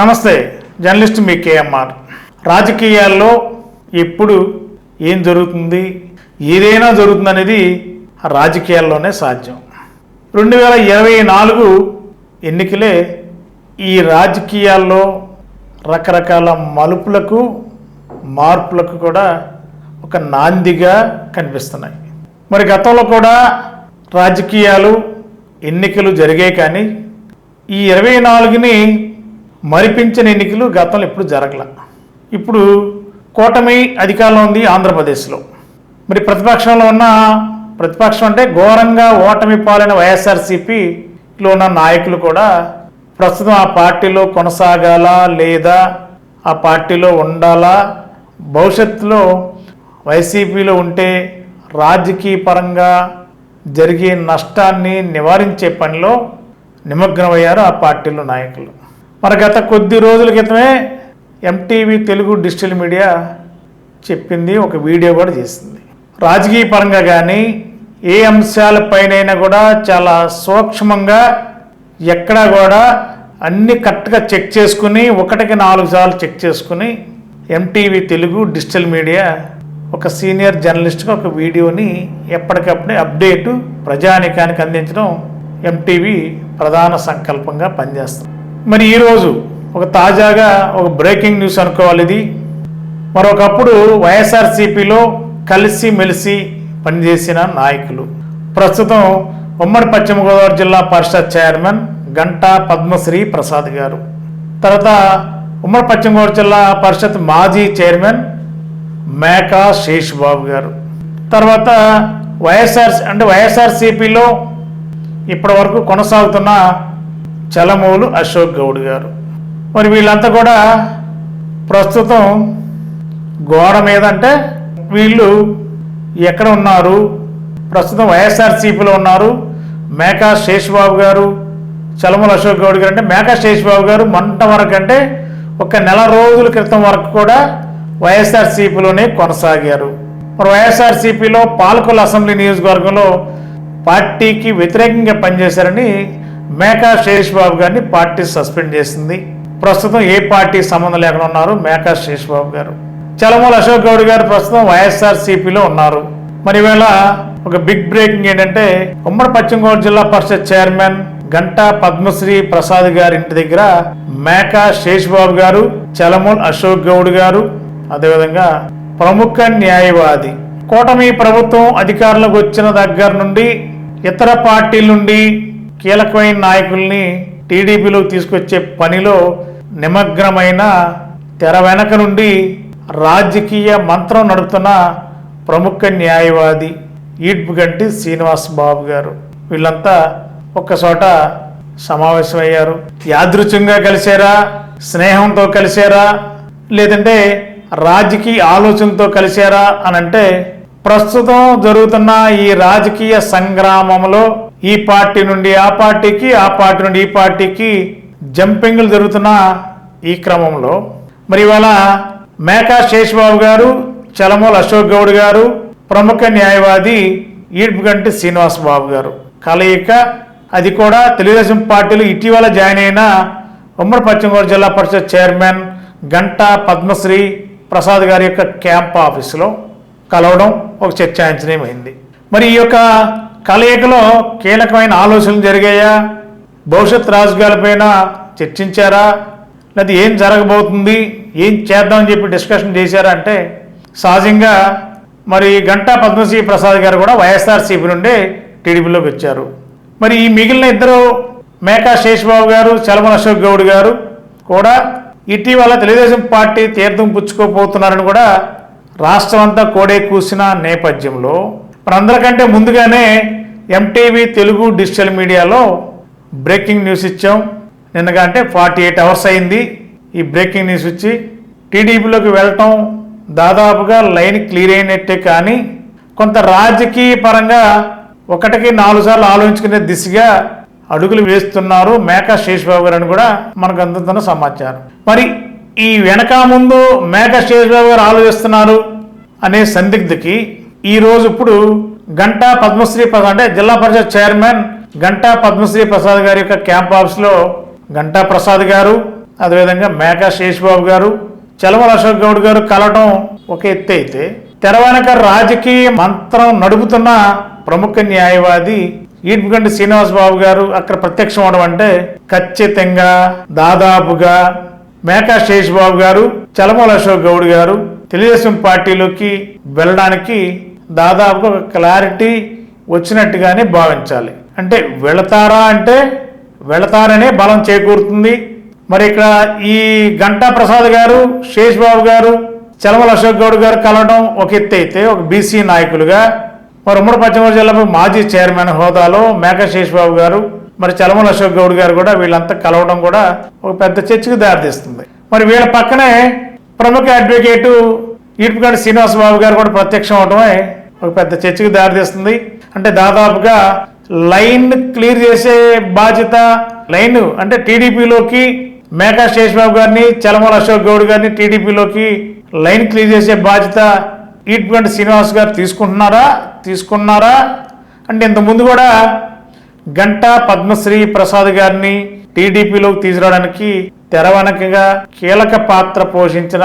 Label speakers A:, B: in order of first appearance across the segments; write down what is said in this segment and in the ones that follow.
A: నమస్తే జర్నలిస్ట్ మీ కేఎంఆర్. రాజకీయాల్లో ఎప్పుడు ఏం జరుగుతుంది ఏదైనా జరుగుతుంది అనేది రాజకీయాల్లోనే సాధ్యం. రెండు వేల ఇరవై నాలుగు ఎన్నికలే ఈ రాజకీయాల్లో రకరకాల మలుపులకు మార్పులకు కూడా ఒక నాందిగా కనిపిస్తున్నాయి. మరి గతంలో కూడా రాజకీయాలు ఎన్నికలు జరిగాయి కానీ ఈ ఇరవై నాలుగుని మరిపించిన ఎన్నికలు గతంలో ఎప్పుడు జరగల. ఇప్పుడు కూటమి అధికారంలో ఉంది ఆంధ్రప్రదేశ్లో. మరి ప్రతిపక్షంలో ఉన్న ప్రతిపక్షం అంటే ఘోరంగా ఓటమి పాలైన వైఎస్ఆర్సీపీలో ఉన్న నాయకులు కూడా ప్రస్తుతం ఆ పార్టీలో కొనసాగాలా లేదా ఆ పార్టీలో ఉండాలా? భవిష్యత్తులో వైసీపీలో ఉంటే రాజకీయ పరంగా జరిగే నష్టాన్ని నివారించే పనిలో నిమగ్నమయ్యారు ఆ పార్టీలో నాయకులు. మరి గత కొద్ది రోజుల క్రితమే ఎంటీవీ తెలుగు డిజిటల్ మీడియా చెప్పింది ఒక వీడియో కూడా చేసింది. రాజకీయ పరంగా కానీ ఏ అంశాలపైనైనా కూడా చాలా సూక్ష్మంగా ఎక్కడా కూడా అన్ని కరెక్ట్గా చెక్ చేసుకుని ఒకటికి నాలుగు సార్లు చెక్ చేసుకుని ఎంటీవీ తెలుగు డిజిటల్ మీడియా ఒక సీనియర్ జర్నలిస్ట్గా ఒక వీడియోని ఎప్పటికప్పుడే అప్డేటు ప్రజానికానికి అందించడం ఎంటీవీ ప్రధాన సంకల్పంగా పనిచేస్తుంది. మరి ఈరోజు ఒక తాజాగా ఒక బ్రేకింగ్ న్యూస్ అనుకోవాలి ఇది మరొకప్పుడు వైఎస్ఆర్సీపీలో కలిసి మెలిసి పనిచేసిన నాయకులు. ప్రస్తుతం ఉమ్మడి పశ్చిమ గోదావరి జిల్లా పరిషత్ చైర్మన్ గంటా పద్మశ్రీ ప్రసాద్ గారు. తర్వాత ఉమ్మడి పశ్చిమ గోదావరి జిల్లా పరిషత్ మాజీ చైర్మన్ మేకా శేష్ బాబు గారు. తర్వాత వైఎస్ఆర్ అంటే వైఎస్ఆర్సీపీలో ఇప్పటి వరకు కొనసాగుతున్న చలమూలు అశోక్ గౌడ్ గారు. మరి వీళ్ళంతా కూడా ప్రస్తుతం గోడ మీద అంటే వీళ్ళు ఎక్కడ ఉన్నారు? ప్రస్తుతం వైఎస్ఆర్సీపీలో ఉన్నారు. మేకా శేషబాబు గారు చలమూలు అశోక్ గౌడ్ గారు అంటే మేకా శేషబాబు గారు మంట వరకు అంటే ఒక నెల రోజుల క్రితం వరకు కూడా వైఎస్ఆర్సీపీలోనే కొనసాగారు. మరి వైఎస్ఆర్సీపీలో పాలకొల్లు అసెంబ్లీ నియోజకవర్గంలో పార్టీకి వ్యతిరేకంగా పనిచేశారని మేకా శేష్ బాబు గారిని పార్టీ సస్పెండ్ చేసింది. ప్రస్తుతం ఏ పార్టీ సంబంధం లేకుండా ఉన్నారు మేకా శేష్ బాబు గారు. చలమూల అశోక్ గౌడ్ గారు ప్రస్తుతం వైఎస్ఆర్ సిపిలో ఉన్నారు. మరి ఇవాళ ఒక బిగ్ బ్రేకింగ్ ఏంటంటే ఉమ్మడి పశ్చిమ గోదావరి జిల్లా పరిషత్ చైర్మన్ గంటా పద్మశ్రీ ప్రసాద్ గారి ఇంటి దగ్గర మేకా శేష్ బాబు గారు చలమూల్ అశోక్ గౌడ్ గారు అదేవిధంగా ప్రముఖ న్యాయవాది. కూటమి ప్రభుత్వం అధికారంలోకి వచ్చిన దగ్గర నుండి ఇతర పార్టీల నుండి కీలకమైన నాయకుల్ని టీడీపీలోకి తీసుకొచ్చే పనిలో నిమగ్నమైన తెర వెనక నుండి రాజకీయ మంత్రం నడుపుతున్న ప్రముఖ న్యాయవాది ఈడ్పుగంటి శ్రీనివాస్ బాబు గారు. వీళ్ళంతా ఒక్కచోట సమావేశమయ్యారు. యాదృచ్ఛంగా కలిశారా? స్నేహంతో కలిశారా? లేదంటే రాజకీయ ఆలోచనతో కలిశారా? అనంటే ప్రస్తుతం జరుగుతున్న ఈ రాజకీయ సంగ్రామంలో ఈ పార్టీ నుండి ఆ పార్టీకి ఆ పార్టీ నుండి ఈ పార్టీకి జంపింగ్లు జరుగుతున్న ఈ క్రమంలో. మరి ఇవాళ మేకా శేషబాబు గారు చలమూల అశోక్ గౌడ్ గారు ప్రముఖ న్యాయవాది ఈడ్పుగంటి శ్రీనివాస్ బాబు గారు. కలయిక అది కూడా తెలుగుదేశం పార్టీలు ఇటీవల జాయిన్ అయిన ఉమ్మడి పశ్చిమ గోదావరి జిల్లా పరిషత్ చైర్మన్ గంటా పద్మశ్రీ ప్రసాద్ గారి యొక్క క్యాంప్ ఆఫీసులో కలవడం ఒక చర్చాంచనీయమైంది. మరి ఈ యొక్క కలయికలో కీలకమైన ఆలోచనలు జరిగాయా? భవిష్యత్ రాజకీయాలపైన చర్చించారా? లేదా ఏం జరగబోతుంది? ఏం చేద్దామని చెప్పి డిస్కషన్ చేశారా అంటే సహజంగా మరి గంటా పద్మశ్రీ ప్రసాద్ గారు కూడా వైఎస్ఆర్సీపీ నుండి టీడీపీలోకి వచ్చారు. మరి ఈ మిగిలిన ఇద్దరు మేకా శేషబాబు గారు చలమల అశోక్ గౌడ్ గారు కూడా ఇటీవల తెలుగుదేశం పార్టీ తీర్థం పుచ్చుకోపోతున్నారని కూడా రాష్ట్రం అంతా కోడే కూసిన నేపథ్యంలో మరి అందరికంటే ముందుగానే ఎంటీవీ తెలుగు డిజిటల్ మీడియాలో బ్రేకింగ్ న్యూస్ ఇచ్చాం. నిన్నగా అంటే ఫార్టీ ఎయిట్ అవర్స్ అయింది. ఈ బ్రేకింగ్ న్యూస్ ఇచ్చి టీడీపీలోకి వెళ్ళటం దాదాపుగా లైన్ క్లియర్ అయినట్టే కానీ కొంత రాజకీయ పరంగా ఒకటికి నాలుగు సార్లు ఆలోచించుకునే దిశగా అడుగులు వేస్తున్నారు మేకా శేషబాబు గారు అని కూడా మనకు అందుతున్న సమాచారం. మరి ఈ వెనక ముందు మేకా శేషబాబు గారు ఆలోచిస్తున్నారు అనే సందిగ్ధకి ఈ రోజు ఇప్పుడు గంటా పద్మశ్రీ ప్రసాద్ అంటే జిల్లా పరిషత్ చైర్మన్ గంటా పద్మశ్రీ ప్రసాద్ గారి యొక్క క్యాంప్ ఆఫీస్లో గంటా ప్రసాద్ గారు అదేవిధంగా మేకా శేషబాబు గారు చలమల అశోక్ గౌడ్ గారు కలవటం ఒక ఎత్తు అయితే తెర రాజకీయ మంత్రం నడుపుతున్న ప్రముఖ న్యాయవాది ఈడ్పుగంటి శ్రీనివాస్ బాబు గారు అక్కడ ప్రత్యక్షం అవడం అంటే ఖచ్చితంగా దాదాపుగా మేకా శేష్ బాబు గారు చలమల అశోక్ గౌడ్ గారు తెలుగుదేశం పార్టీలోకి వెళ్ళడానికి దాదాపుగా ఒక క్లారిటీ వచ్చినట్టుగానే భావించాలి. అంటే వెళతారా అంటే వెళతారనే బలం చేకూరుతుంది. మరి ఇక్కడ ఈ గంటా ప్రసాద్ గారు శేష్ బాబు గారు చలమల అశోక్ గౌడ్ గారు కలవడం ఒక ఎత్తు అయితే ఒక బీసీ నాయకులుగా మరి ఉమ్మడి పశ్చిమ గోదావరి జిల్లా మాజీ చైర్మన్ హోదాలో మేక శేష్ బాబు గారు మరి చలమల అశోక్ గౌడ్ గారు కూడా వీళ్ళంతా కలవడం కూడా ఒక పెద్ద చర్చకు దారితీస్తుంది. మరి వీళ్ళ పక్కనే ప్రముఖ అడ్వకేటు ఈడ్పుగాడి శ్రీనివాస బాబు గారు కూడా ప్రత్యక్షం అవడమే ఒక పెద్ద చర్చకు దారితీస్తుంది అంటే దాదాపుగా లైన్ క్లియర్ చేసే బాధ్యత లైన్ అంటే టీడీపీలోకి మేకా శేషబాబు గారిని చలమల అశోక్ గౌడ్ గారిని టీడీపీలోకి లైన్ క్లియర్ చేసే బాధ్యత ఈట్గంటి శ్రీనివాస్ గారు తీసుకుంటున్నారా? తీసుకున్నారా? అంటే ఇంతకుముందు కూడా గంటా పద్మశ్రీ ప్రసాద్ గారిని టీడీపీలోకి తీసుకురావడానికి తెరవనకగా కీలక పాత్ర పోషించిన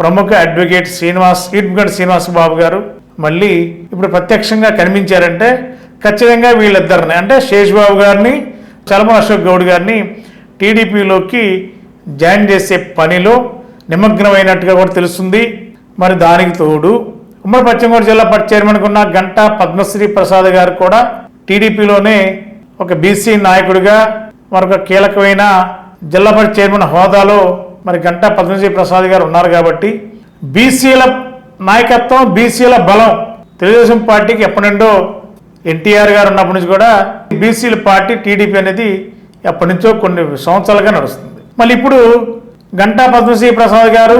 A: ప్రముఖ అడ్వకేట్ శ్రీనివాస్ ఈట్గంటి శ్రీనివాస్ బాబు గారు మళ్ళీ ఇప్పుడు ప్రత్యక్షంగా కనిపించారంటే ఖచ్చితంగా వీళ్ళిద్దరిని అంటే శేష్బాబు గారిని చలమ అశోక్ గౌడ్ గారిని టీడీపీలోకి జాయిన్ చేసే పనిలో నిమగ్నమైనట్టుగా కూడా తెలుస్తుంది. మరి దానికి తోడు ఉమ్మడి పశ్చిమ గోదావరి జిల్లా పట్ చైర్మన్గా ఉన్న గంటా పద్మశ్రీ ప్రసాద్ గారు కూడా టీడీపీలోనే ఒక బీసీ నాయకుడిగా మరొక కీలకమైన జిల్లా పరిషత్ చైర్మన్ హోదాలో మరి గంటా పద్మశ్రీ ప్రసాద్ గారు ఉన్నారు కాబట్టి బీసీల నాయకత్వం బీసీల బలం. తెలుగుదేశం పార్టీకి ఎప్పటి నుండో ఎన్టీఆర్ గారు ఉన్నప్పటి నుంచి కూడా బీసీల పార్టీ టీడీపీ అనేది ఎప్పటి నుంచో కొన్ని సంవత్సరాలుగా నడుస్తుంది. మళ్ళీ ఇప్పుడు గంటా పద్మశ్రీ ప్రసాద్ గారు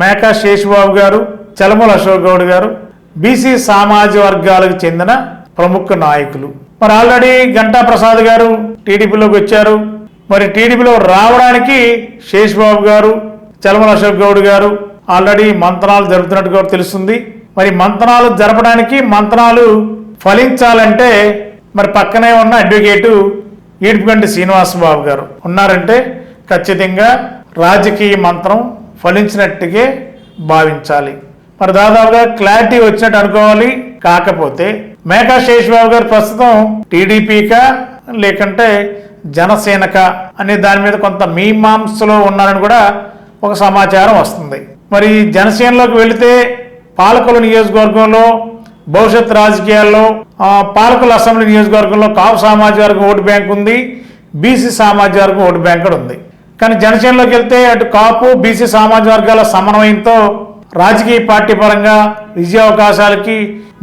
A: మేకా శేషుబాబు గారు చలమల అశోక్ గౌడ్ గారు బీసీ సామాజిక వర్గాలకు చెందిన ప్రముఖ నాయకులు. మరి ఆల్రెడీ గంటా ప్రసాద్ గారు టీడీపీలోకి వచ్చారు. మరి టీడీపీలో రావడానికి శేషుబాబు గారు చలమల అశోక్ గౌడ్ గారు ఆల్రెడీ మంత్రాలు జరుపుతున్నట్టుగా తెలుస్తుంది. మరి మంత్రాలు జరపడానికి మంత్రాలు ఫలించాలంటే మరి పక్కనే ఉన్న అడ్వకేటు ఈడుపుగంటి శ్రీనివాసబాబు గారు ఉన్నారంటే ఖచ్చితంగా రాజకీయ మంత్రం ఫలించినట్టుగా భావించాలి. మరి దాదాపుగా క్లారిటీ వచ్చినట్టు అనుకోవాలి. కాకపోతే మేఘా శేషబాబు గారు ప్రస్తుతం టీడీపీకా లేకంటే జనసేనక అనే దాని మీద కొంత మీమాంసలో ఉన్నారని కూడా ఒక సమాచారం వస్తుంది. మరి జనసేనలోకి వెళితే పాలకుల నియోజకవర్గంలో భవిష్యత్ రాజకీయాల్లో పాలకుల అసెంబ్లీ నియోజకవర్గంలో కాపు సామాజిక వర్గం ఓటు బ్యాంక్ ఉంది బీసీ సామాజిక వర్గం ఓటు బ్యాంక్ కూడా ఉంది. కానీ జనసేనలోకి వెళ్తే అటు కాపు బీసీ సామాజిక వర్గాల సమన్వయంతో రాజకీయ పార్టీ పరంగా విజయావకాశాలకి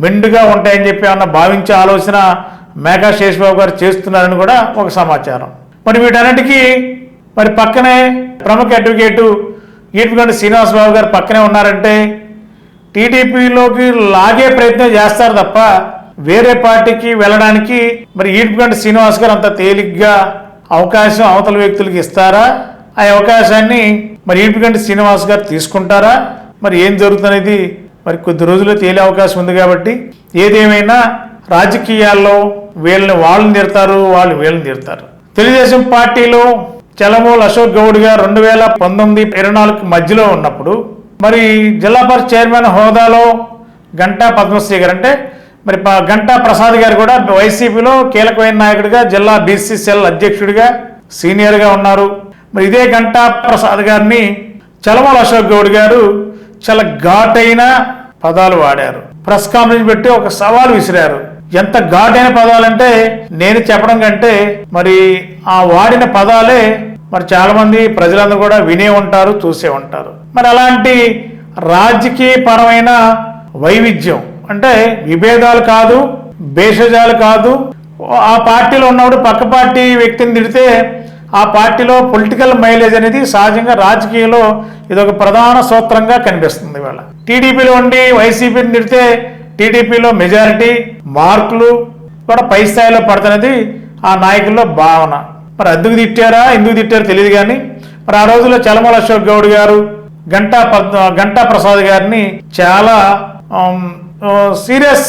A: మెండుగా ఉంటాయని చెప్పి అన్న భావించే ఆలోచన మేఘా శేషబాబు గారు చేస్తున్నారని కూడా ఒక సమాచారం. మరి వీటన్నిటికీ మరి పక్కనే ప్రముఖ అడ్వకేటు ఈటుగంటి శ్రీనివాసరావు గారు పక్కనే ఉన్నారంటే టీడీపీలోకి లాగే ప్రయత్నం చేస్తారు తప్ప వేరే పార్టీకి వెళ్ళడానికి మరి ఈటుగంటి శ్రీనివాస్ గారు అంత తేలిగ్గా అవకాశం అవతల వ్యక్తులకు ఇస్తారా? ఆ అవకాశాన్ని మరి ఈటుగంటి శ్రీనివాస్ గారు తీసుకుంటారా? మరి ఏం జరుగుతున్నది మరి కొద్ది రోజుల్లో తేలే అవకాశం ఉంది కాబట్టి ఏదేమైనా రాజకీయాల్లో వీళ్ళని వాళ్ళని తీరుతారు వాళ్ళు వీళ్ళని తీరుతారు తెలుగుదేశం పార్టీలో చలమూల అశోక్ గౌడ్ గారు రెండు వేల పంతొమ్మిది ఇరవై నాలుగు మధ్యలో ఉన్నప్పుడు మరి జిల్లా పరిషత్ చైర్మన్ హోదాలో గంటా పద్మశ్రీ గారు అంటే మరి గంటా ప్రసాద్ గారు కూడా వైసీపీలో కీలకమైన నాయకుడిగా జిల్లా బీసీసీఎల్ అధ్యక్షుడిగా సీనియర్గా ఉన్నారు. మరి ఇదే గంటా ప్రసాద్ గారిని చలమల అశోక్ గౌడ్ గారు చాలా ఘాటైన పదాలు వాడారు. ప్రెస్ కాన్ఫరెన్స్ పెట్టి ఒక సవాల్ విసిరారు. ఎంత ఘాటైన పదాలంటే నేను చెప్పడం కంటే మరి ఆ వాడిన పదాలే మరి చాలామంది ప్రజలందరూ కూడా వినే ఉంటారు చూసే ఉంటారు. మరి అలాంటి రాజకీయపరమైన వైవిధ్యం అంటే విభేదాలు కాదు భేషజాలు కాదు. ఆ పార్టీలో ఉన్నప్పుడు పక్క పార్టీ వ్యక్తిని తిడితే ఆ పార్టీలో పొలిటికల్ మైలేజ్ అనేది సహజంగా రాజకీయంలో ఇది ఒక ప్రధాన సూత్రంగా కనిపిస్తుంది ఇవాళ. టీడీపీలో ఉండి వైసీపీని తిడితే టీడీపీలో మెజారిటీ మార్కులు కూడా పై స్థాయిలో పడుతున్నది ఆ నాయకుల్లో భావన. మరి ఎందుకు తిట్టారా ఎందుకు తిట్టారో తెలియదు కానీ మరి ఆ రోజుల్లో చలమల అశోక్ గౌడ్ గారు గంటా పద్ గంటా ప్రసాద్ గారిని చాలా సీరియస్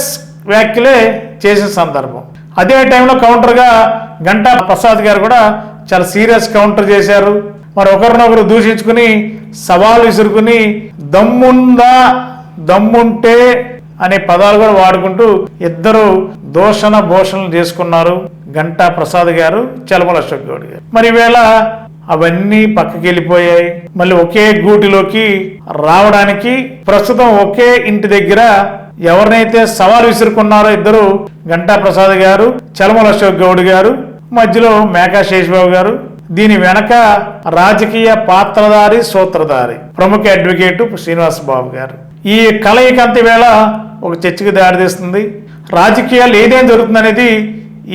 A: వ్యాఖ్యలే చేసిన సందర్భం. అదే టైంలో కౌంటర్గా గంటా ప్రసాద్ గారు కూడా చాలా సీరియస్ కౌంటర్ చేశారు. మరి ఒకరినొకరు దూషించుకుని సవాలు విసురుకుని దమ్ముందా? దమ్ముంటే అనే పదాలు కూడా వాడుకుంటూ ఇద్దరు దోషణ భోషణలు చేసుకున్నారు గంటా ప్రసాద్ గారు చలమల అశోక్ గౌడ్ గారు. మరి ఈవేళ అవన్నీ పక్కకి వెళ్ళిపోయాయి. మళ్ళీ ఒకే గూటిలోకి రావడానికి ప్రస్తుతం ఒకే ఇంటి దగ్గర ఎవరినైతే సవాలు విసురుకున్నారో ఇద్దరు గంటా ప్రసాద్ గారు చలమల అశోక్ గౌడ్ గారు మధ్యలో మేకా శేషబాబు గారు. దీని వెనక రాజకీయ పాత్రధారి సూత్రధారి ప్రముఖ అడ్వకేటు శ్రీనివాస్ బాబు గారు. ఈ కలయికంత వేళ ఒక చర్చకి దారితీస్తుంది రాజకీయాలు ఏదేం జరుగుతుందనేది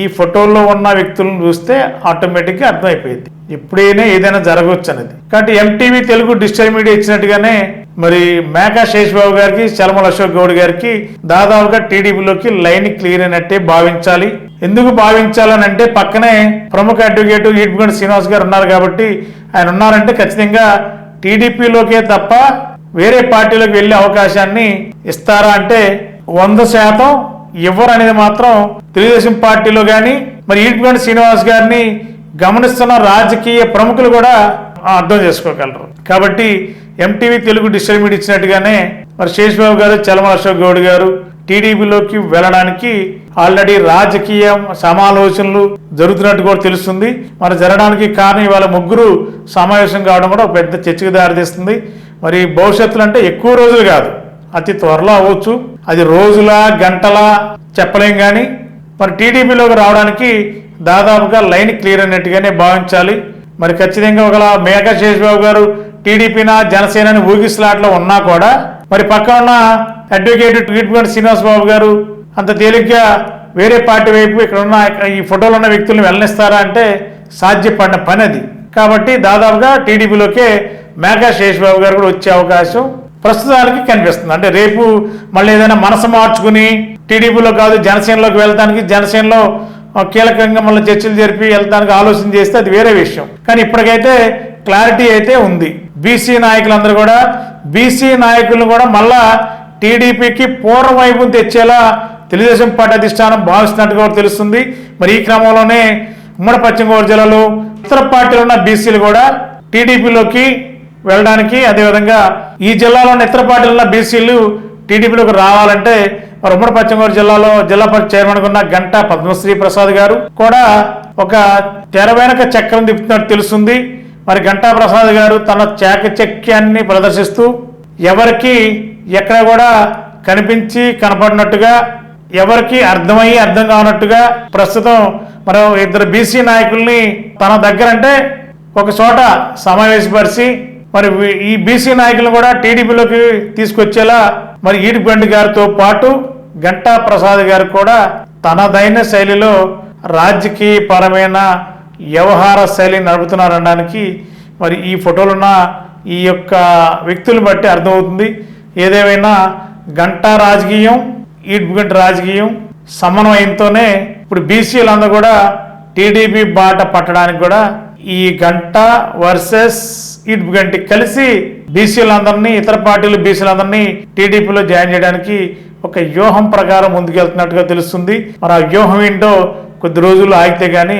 A: ఈ ఫోటోల్లో ఉన్న వ్యక్తులను చూస్తే ఆటోమేటిక్గా అర్థమైపోయింది. ఎప్పుడైనా ఏదైనా జరగవచ్చు అనేది. కాబట్టి ఎంటీవీ తెలుగు డిజిటల్ మీడియా ఇచ్చినట్టుగానే మరి మేకా శేషబాబు గారికి చలమల అశోక్ గౌడ్ గారికి దాదాపుగా టీడీపీలోకి లైన్ క్లియర్ అయినట్టే భావించాలి. ఎందుకు భావించాలని అంటే పక్కనే ప్రముఖ అడ్వకేట్ ఈడ్పుగండి శ్రీనివాస్ గారు ఉన్నారు కాబట్టి ఆయన ఉన్నారంటే ఖచ్చితంగా టీడీపీలోకే తప్ప వేరే పార్టీలోకి వెళ్ళే అవకాశాన్ని ఇస్తారా అంటే వంద శాతం ఇవ్వరు అనేది మాత్రం తెలుగుదేశం పార్టీలో కానీ మరి ఈడ్పుగండి శ్రీనివాస్ గారిని గమనిస్తున్న రాజకీయ ప్రముఖులు కూడా అర్థం చేసుకోగలరు. కాబట్టి ఎంటీవీ తెలుగు డిజిటల్ మీడియా ఇచ్చినట్టుగానే మరి శేషబాబు గారు చలమల అశోక్ గౌడ్ గారు టీడీపీలోకి వెళ్ళడానికి ఆల్రెడీ రాజకీయ సమాలోచనలు జరుగుతున్నట్టు కూడా తెలుస్తుంది. మరి జరగడానికి కారణం ఇవాళ ముగ్గురు సమావేశం కావడం కూడా పెద్ద చర్చకు దారితీస్తుంది. మరి భవిష్యత్తులో అంటే ఎక్కువ రోజులు కాదు. అతి త్వరలో అవ్వచ్చు. అది రోజులా గంటలా చెప్పలేం కానీ మరి టీడీపీలోకి రావడానికి దాదాపుగా లైన్ క్లియర్ అయినట్టుగానే భావించాలి. మరి ఖచ్చితంగా ఒకలా మేఘా శేషబాబు గారు టీడీపీనా జనసేనని ఊగిస్లాట్లో ఉన్నా కూడా మరి పక్క ఉన్న అడ్వకేట్ ట్రీట్మెంట్ శ్రీనివాస్ బాబు గారు అంత తేలిగ్గా వేరే పార్టీ వైపు ఇక్కడ ఉన్న ఈ ఫోటోలో ఉన్న వ్యక్తులను వెళ్ళనిస్తారా అంటే సాధ్యపడిన పని అది. కాబట్టి దాదాపుగా టీడీపీలోకే మేఘా శేషబాబు గారు కూడా వచ్చే అవకాశం ప్రస్తుతానికి కనిపిస్తుంది. అంటే రేపు మళ్ళీ ఏదైనా మనసు మార్చుకుని టీడీపీలో కాదు జనసేనలోకి వెళ్తానికి జనసేనలో కీలకంగా మళ్ళీ చర్చలు జరిపి వెళ్తానికి ఆలోచన చేస్తే అది వేరే విషయం. కానీ ఇప్పటికైతే క్లారిటీ అయితే ఉంది. బీసీ నాయకులందరూ కూడా బీసీ నాయకులను కూడా మళ్ళా టీడీపీకి పూర్వ వైపుని తెచ్చేలా తెలుగుదేశం పార్టీ అధిష్టానం భావిస్తున్నట్టుగా కూడా తెలుస్తుంది. మరి ఈ క్రమంలోనే ఉమ్మడి పశ్చిమ గోదావరి జిల్లాలో ఇతర పార్టీలు ఉన్న బీసీలు కూడా టీడీపీలోకి వెళ్ళడానికి అదేవిధంగా ఈ జిల్లాలో ఉన్న ఇతర పార్టీలు ఉన్న బీసీలు టీడీపీలోకి రావాలంటే మరి ఉమ్మడి పశ్చిమ గోదావరి జిల్లాలో జిల్లా పరిషత్ చైర్మన్ ఉన్న గంట పద్మశ్రీ ప్రసాద్ గారు కూడా ఒక తెర వెనక చక్రం తిప్పుతున్నట్టు తెలుస్తుంది. మరి గంటా ప్రసాద్ గారు తన చాకచక్యాన్ని ప్రదర్శిస్తూ ఎవరికి ఎక్కడ కూడా కనిపించి కనపడినట్టుగా ఎవరికి అర్థమయ్యి అర్థం కానట్టుగా ప్రస్తుతం మనం ఇద్దరు బీసీ నాయకుల్ని తన దగ్గర అంటే ఒక చోట సమావేశపరిచి మరి ఈ బీసీ నాయకులను కూడా టీడీపీలోకి తీసుకొచ్చేలా మరి ఈడిబండి గారితో పాటు గంటా ప్రసాద్ గారు కూడా తనదైన శైలిలో రాజకీయపరమైన వ్యవహార శైలి నడుపుతున్నారనడానికి మరి ఈ ఫోటోలున్న ఈ యొక్క వ్యక్తులు బట్టి అర్థమవుతుంది. ఏదేమైనా గంటా రాజకీయం ఈడ్పుగంట రాజకీయం సమన్వయంతోనే ఇప్పుడు బీసీలందరూ కూడా టీడీపీ బాట పట్టడానికి కూడా ఈ గంట వర్సెస్ ఈడ్పుగంటి కలిసి బీసీలందరినీ ఇతర పార్టీలు బీసీలందరినీ టీడీపీలో జాయిన్ చేయడానికి ఒక వ్యూహం ప్రకారం ముందుకెళ్తున్నట్టుగా తెలుస్తుంది. మరి ఆ వ్యూహం ఏంటో కొద్ది రోజులు ఆగితే గానీ